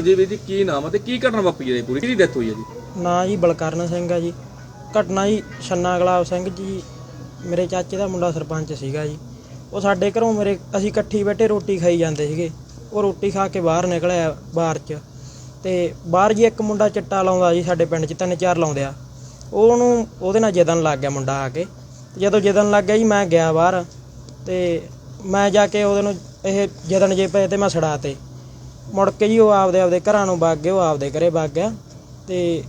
ਜੀ ਵੀਰ ਜੀ ਕੀ ਨਾਮ ਹੈ ਤੇ ਕੀ ਘਟਨਾ ਵਾਪਰੀ ਹੈ ਜੀ ਪੂਰੀ? ਕਿਹਦੀ ਡੈਥ ਹੋਈ ਹੈ ਜੀ? ਨਾਂ ਜੀ ਬਲਕਰਨ ਸਿੰਘ ਆ ਜੀ। ਘਟਨਾ ਜੀ ਛੰਨਾ ਗੁਲਾਬ ਸਿੰਘ ਜੀ, ਮੇਰੇ ਚਾਚੇ ਦਾ ਮੁੰਡਾ ਸਰਪੰਚ ਸੀਗਾ ਜੀ। ਉਹ ਸਾਡੇ ਘਰੋਂ ਮੇਰੇ, ਅਸੀਂ ਇਕੱਠੀ ਬੈਠੇ ਰੋਟੀ ਖਾਈ ਜਾਂਦੇ ਸੀਗੇ। ਉਹ ਰੋਟੀ ਖਾ ਕੇ ਬਾਹਰ ਨਿਕਲਿਆ ਬਾਹਰ 'ਚ। ਤੇ ਬਾਹਰ ਜੀ ਇੱਕ ਮੁੰਡਾ ਚਿੱਟਾ ਲਾਉਂਦਾ ਜੀ ਸਾਡੇ ਪਿੰਡ 'ਚ, ਤਿੰਨ ਚਾਰ ਲਾਉਂਦੇ ਆ। ਉਹਨੂੰ, ਉਹਦੇ ਨਾਲ ਜਦਨ ਲੱਗ ਗਿਆ ਮੁੰਡਾ ਆ ਕੇ। ਤੇ ਜਦੋਂ ਜਦਨ ਲੱਗ ਗਿਆ ਜੀ ਮੈਂ ਗਿਆ ਬਾਹਰ। ਤੇ ਮੈਂ ਜਾ ਕੇ ਉਹਦੇ ਨੂੰ, ਇਹ ਜਦਨ ਜੇ ਪਏ ਤੇ ਮੈਂ ਛੜਾ ਤੇ ਮੁੜ ਕੇ ਜੀ ਉਹ ਆਪਦੇ ਆਪਦੇ ਘਰਾਂ ਨੂੰ ਵਗ ਗਏ, ਉਹ ਆਪਦੇ ਘਰੇ ਵਗ ਗਿਆ। ਤੇ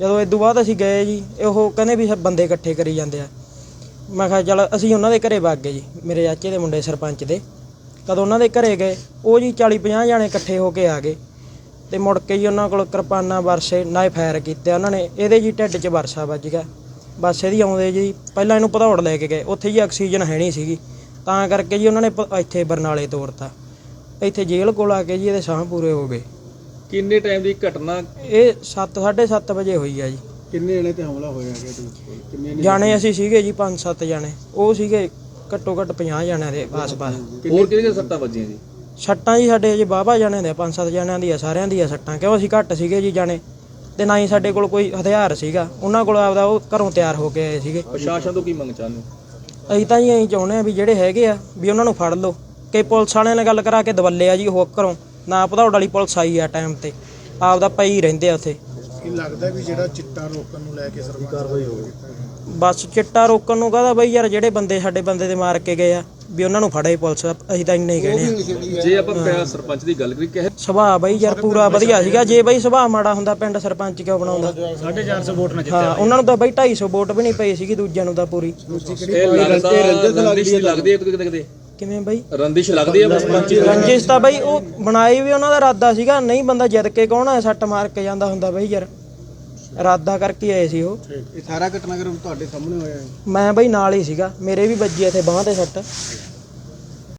ਜਦੋਂ ਇਦੋਂ ਬਾਅਦ ਅਸੀਂ ਗਏ ਜੀ ਉਹ ਕਹਿੰਦੇ ਵੀ ਬੰਦੇ ਇਕੱਠੇ ਕਰੀ ਜਾਂਦੇ ਆ। ਮੈਂ ਕਿਹਾ ਚਲ ਅਸੀਂ ਉਹਨਾਂ ਦੇ ਘਰੇ ਵਗ ਗਏ ਜੀ, ਮੇਰੇ ਚਾਚੇ ਦੇ ਮੁੰਡੇ ਸਰਪੰਚ ਦੇ। ਕਦੋਂ ਉਹਨਾਂ ਦੇ ਘਰੇ ਗਏ, ਉਹ ਜੀ 40 50 ਜਾਣੇ ਇਕੱਠੇ ਹੋ ਕੇ ਆ ਗਏ। ਤੇ ਮੁੜ ਕੇ ਜੀ ਉਹਨਾਂ ਕੋਲ ਕਿਰਪਾਨਾਂ, ਵਰਸੇ ਨਾਇ ਫਾਇਰ ਕੀਤੇ ਉਹਨਾਂ ਨੇ, ਇਹਦੇ ਜੀ ਢਿੱਡ 'ਚ ਵਰਸਾ ਵੱਜ ਗਿਆ। ਬਸ ਇਹਦੀ ਆਉਂਦੇ ਜੀ, ਪਹਿਲਾਂ ਇਹਨੂੰ ਭਦੌੜ ਲੈ ਕੇ ਗਏ, ਉੱਥੇ ਜੀ ਆਕਸੀਜਨ ਹੈ ਨਹੀਂ ਸੀਗੀ। ਤਾਂ ਕਰਕੇ ਜੀ ਉਹਨਾਂ ਨੇ ਪ- ਇੱਥੇ ਬਰਨਾਲੇ ਤੋਰਤਾ। ਇੱਥੇ ਜੇਲ੍ਹ ਕੋਲ ਆ ਕੇ ਜੀ ਇਹਦੇ ਸਾਹ ਪੂਰੇ ਹੋ ਗਏ। ਕਿੰਨੇ ਟਾਈਮ ਦੀ ਘਟਨਾ? ਇਹ 7 7:30 ਵਜੇ ਹੋਈ ਆ ਜੀ। ਕਿੰਨੇ ਜਣੇ ਤੇ ਹਮਲਾ ਹੋਇਆ ਗਿਆ ਤੇ ਕਿੰਨੇ ਨੇ ਜਾਣੇ ਅਸੀਂ ਸੀਗੇ ਜੀ 5-7 ਜਾਣੇ। ਉਹ ਸੀਗੇ ਘੱਟੋ ਘੱਟ 50 ਜਾਣਿਆਂ ਦੇ ਆਸ-ਪਾਸ। ਹੋਰ ਕਿਹਦੇ ਕਿਹਦੇ ਸੱਟਾਂ ਵੱਜੀਆਂ ਜੀ? ਸੱਟਾਂ ਜੀ ਸਾਡੇ ਜੀ ਬਾਬਾ ਜਾਣਿਆਂ ਦੇ 5-7 ਜਾਣਿਆਂ ਦੀ ਆ ਸਾਰਿਆਂ ਦੀ ਆ ਸੱਟਾਂ। ਕਿਉਂ ਅਸੀਂ ਘੱਟ ਸੀਗੇ ਜੀ ਜਾਣੇ? ਤੇ ਨਾ ਹੀ ਸਾਡੇ ਕੋਲ ਕੋਈ ਹਥਿਆਰ ਸੀਗਾ। ਉਹਨਾਂ ਕੋਲ ਆਪਦਾ ਉਹ ਘਰੋਂ ਤਿਆਰ ਹੋ ਕੇ ਆਏ ਸੀਗੇ। ਪ੍ਰਸ਼ਾਸਨ ਤੋਂ ਕੀ ਮੰਗ ਚਾਹੁੰਦੇ ਅਸੀਂ ਤਾਂ ਜੀ ਐਂ ਚਾਹੁੰਦੇ ਆ ਵੀ ਜਿਹੜੇ ਹੈਗੇ ਆ ਵੀ ਉਹਨਾਂ ਨੂੰ ਫੜ ਲਓ। ਕਿ ਪੁਲਿਸ ਵਾਲਿਆਂ ਨਾਲ ਗੱਲ ਕਰਾ ਕੇ ਦਵੱਲੇ ਆ ਜੀ ਉਹ ਘਰੋਂ। ਨਾ ਭਦੌੜ ਵਾਲੀ ਪੁਲਿਸ ਆਈ ਆ ਟਾਈਮ ਤੇ। ਆਪਦਾ ਪਈ ਰਹਿੰਦੇ ਆ ਉੱਥੇ। ਕੀ ਲੱਗਦਾ ਵੀ ਜਿਹੜਾ ਚਿੱਟਾ ਰੋਕਣ ਨੂੰ ਲੈ ਕੇ ਸਰਕਾਰ ਕਾਰਵਾਈ ਹੋਵੇ ਬਸ ਚਿੱਟਾ ਰੋਕਣ ਨੂੰ ਕਹਦਾ ਬਈ ਯਾਰ ਜਿਹੜੇ ਬੰਦੇ ਸਾਡੇ ਬੰਦੇ ਦੇ ਮਾਰ ਕੇ ਗਏ ਆ ਵੀ ਉਹਨਾਂ ਨੂੰ ਫੜੇ ਪੁਲਿਸ ਅਸੀਂ ਤਾਂ ਇੰਨੇ ਹੀ ਕਹਿੰਦੇ ਆ। ਜੇ ਆਪਾਂ ਪਿਆ ਸਰਪੰਚ ਦੀ ਗੱਲ ਕਰੀ ਕਹੇ ਸੁਭਾਅ ਬਈ ਯਾਰ ਪੂਰਾ ਵਧੀਆ ਸੀਗਾ। ਜੇ ਬਈ ਸੁਭਾਅ ਮਾੜਾ ਹੁੰਦਾ ਪਿੰਡ ਸਰਪੰਚ ਕਿਉਂ ਬਣਾਉਂਦਾ? 450 ਵੋਟ ਨਾਲ ਹਾਂ ਉਹਨਾਂ ਨੂੰ ਤਾਂ ਬਈ 250 ਵੋਟ ਵੀ ਨਹੀਂ ਪਈ ਸੀਗੀ ਦੂਜਿਆਂ ਨੂੰ ਤਾਂ ਪੂਰੀ। ਇਹ ਲੱਗਦੀ ਹੈ ਕਿਤੇ ਕਿਤੇ। ਕਿਵੇਂ ਬਈ? ਰੰਦਿਸ਼ ਲੱਗਦੀ ਹੈ ਸਰਪੰਚ ਰੰਜਿਸ਼ ਤਾਂ ਬਈ ਉਹ ਬਣਾਈ ਵੀ ਉਹਨਾਂ ਦਾ ਇਰਾਦਾ ਸੀਗਾ ਨਹੀਂ ਬੰਦਾ ਜਿੱਦ ਕੇ ਕੌਣ ਆ ਸੱਟ ਮਾਰ ਕੇ ਜਾਂਦਾ ਹੁੰਦਾ ਬਈ ਯਾਰ। ਇਰਾਦਾ ਕਰਕੇ ਆਏ ਸੀ ਉਹ। ਇਹ ਸਾਰਾ ਘਟਨਾਕ੍ਰਮ ਤੁਹਾਡੇ ਸਾਹਮਣੇ ਹੋਇਆ ਹੈ? ਮੈਂ ਬਈ ਨਾਲ ਹੀ ਸੀਗਾ ਮੇਰੇ ਵੀ ਵੱਜੀ ਇੱਥੇ ਬਾਹਾਂ ਤੇ ਸੱਟ।